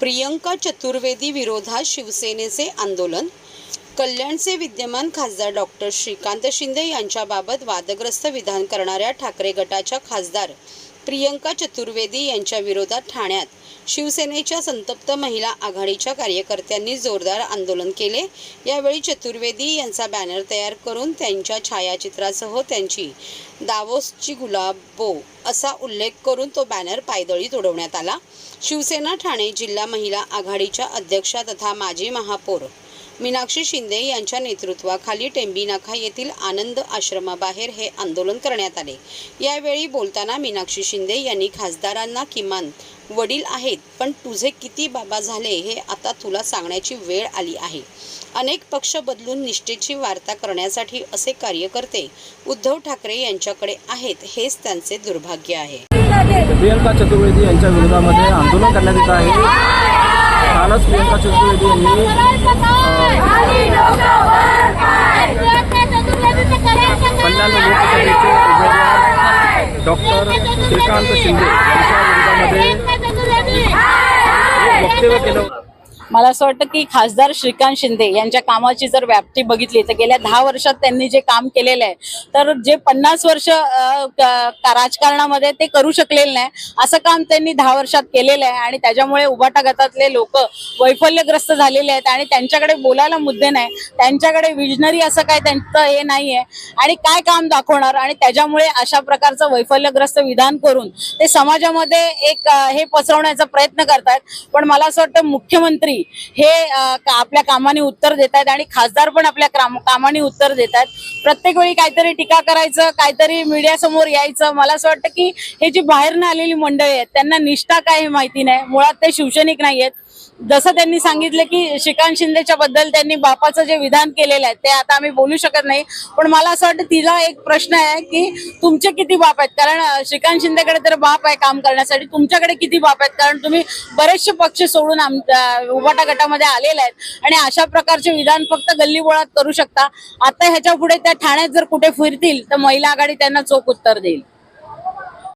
प्रियंका चतुर्वेदी विरोधात शिवसेनेचे आंदोलन. कल्याणचे विद्यमान खासदार डॉक्टर श्रीकांत शिंदे यांच्याबाबत वादग्रस्त विधान करणाऱ्या ठाकरे गटाच्या खासदार प्रियंका चतुर्वेदी यांच्या विरोधात ठाण्यात शिवसेनेच्या संतप्त महिला आघाडीच्या कार्यकर्त्यांनी जोरदार आंदोलन केले. यावेळी चतुर्वेदी यांचा बॅनर तयार करून त्यांच्या छायाचित्रासह त्यांची दावोसची गुलाबो असा उल्लेख करून तो बॅनर पायदळी तोडवण्यात आला. शिवसेना ठाणे जिल्हा महिला आघाडीच्या अध्यक्षा तथा माजी महापौर मीनाक्षी शिंदे यांच्या नेतृत्वाखाली टेंबीनाखा येथील आनंद आश्रमाबाहेर हे आंदोलन करण्यात आले. यावेळी बोलताना मीनाक्षी शिंदे यांनी खासदारांना किमान वडील आहेत पण तुझे किती बाबा झाले हे आता तुला सांगण्याची वेळ आली आहे. अनेक पक्ष बदलून निष्ठेची वार्ता करण्यासाठी असे कार्यकर्ते उद्धव ठाकरे यांच्याकडे आहेत हेच त्यांचे दुर्भाग्य आहे. प्रियंका चतुर्वेदी यांच्या विरोधामध्ये आंदोलन करण्यात येत आहे. कालच प्रियंका चतुर्वेदी यांनी कल्याण लोकसभेचे उमेदवार डॉक्टर श्रीकांत शिंदे यांच्या विरोधामध्ये एक वक्तव्य केलं. मला असं वाटतं की खासदार श्रीकांत शिंदे यांच्या कामाची जर व्याप्ती बघितली तर गेल्या दहा वर्षात त्यांनी जे काम केलेलं आहे तर जे पन्नास वर्ष राजकारणामध्ये ते करू शकलेले नाही असं काम त्यांनी दहा वर्षात केलेलं आहे. आणि त्याच्यामुळे उभाटा गटातले लोक वैफल्यग्रस्त झालेले आहेत आणि त्यांच्याकडे बोलायला मुद्दे नाही. त्यांच्याकडे विजनरी असं काय त्यांचं हे नाहीये. आणि काय काम दाखवणार? आणि त्याच्यामुळे अशा प्रकारचं वैफल्यग्रस्त विधान करून ते समाजामध्ये एक हे पसरवण्याचा प्रयत्न करतायत. पण मला असं वाटतं मुख्यमंत्री हे आपल्या कामाने उत्तर देत आहेत आणि खासदार पण आपल्या कामाने उत्तर देत आहेत प्रत्येक वेळी काहीतरी टीका करायचं काहीतरी मीडिया समोर यायचं. मला असं वाटतं की हे जी बाहेरनं आलेली मंडळी आहेत त्यांना निष्ठा काय हे माहिती नाही. मुळात ते शिवसैनिक नाही आहेत. जसं त्यांनी सांगितलं की श्रीकांत शिंदेच्या बद्दल त्यांनी बापाचं जे विधान केलेलं आहे ते आता आम्ही बोलू शकत नाही. पण मला असं वाटतं तिला एक प्रश्न आहे की तुमचे किती बाप आहेत? कारण श्रीकांत शिंदेकडे तर बाप आहे काम करण्यासाठी. तुमच्याकडे किती बाप आहेत? कारण तुम्ही बरेचसे पक्ष सोडून आम सपाटा गटामध्ये आलेले आहेत. आणि अशा प्रकारचे विधान फक्त गल्लीबोळात करू शकता. आता ह्याच्या पुढे त्या ठाण्यात जर कुठे फिरतील तर महिला आघाडी त्यांना चोख उत्तर देईल.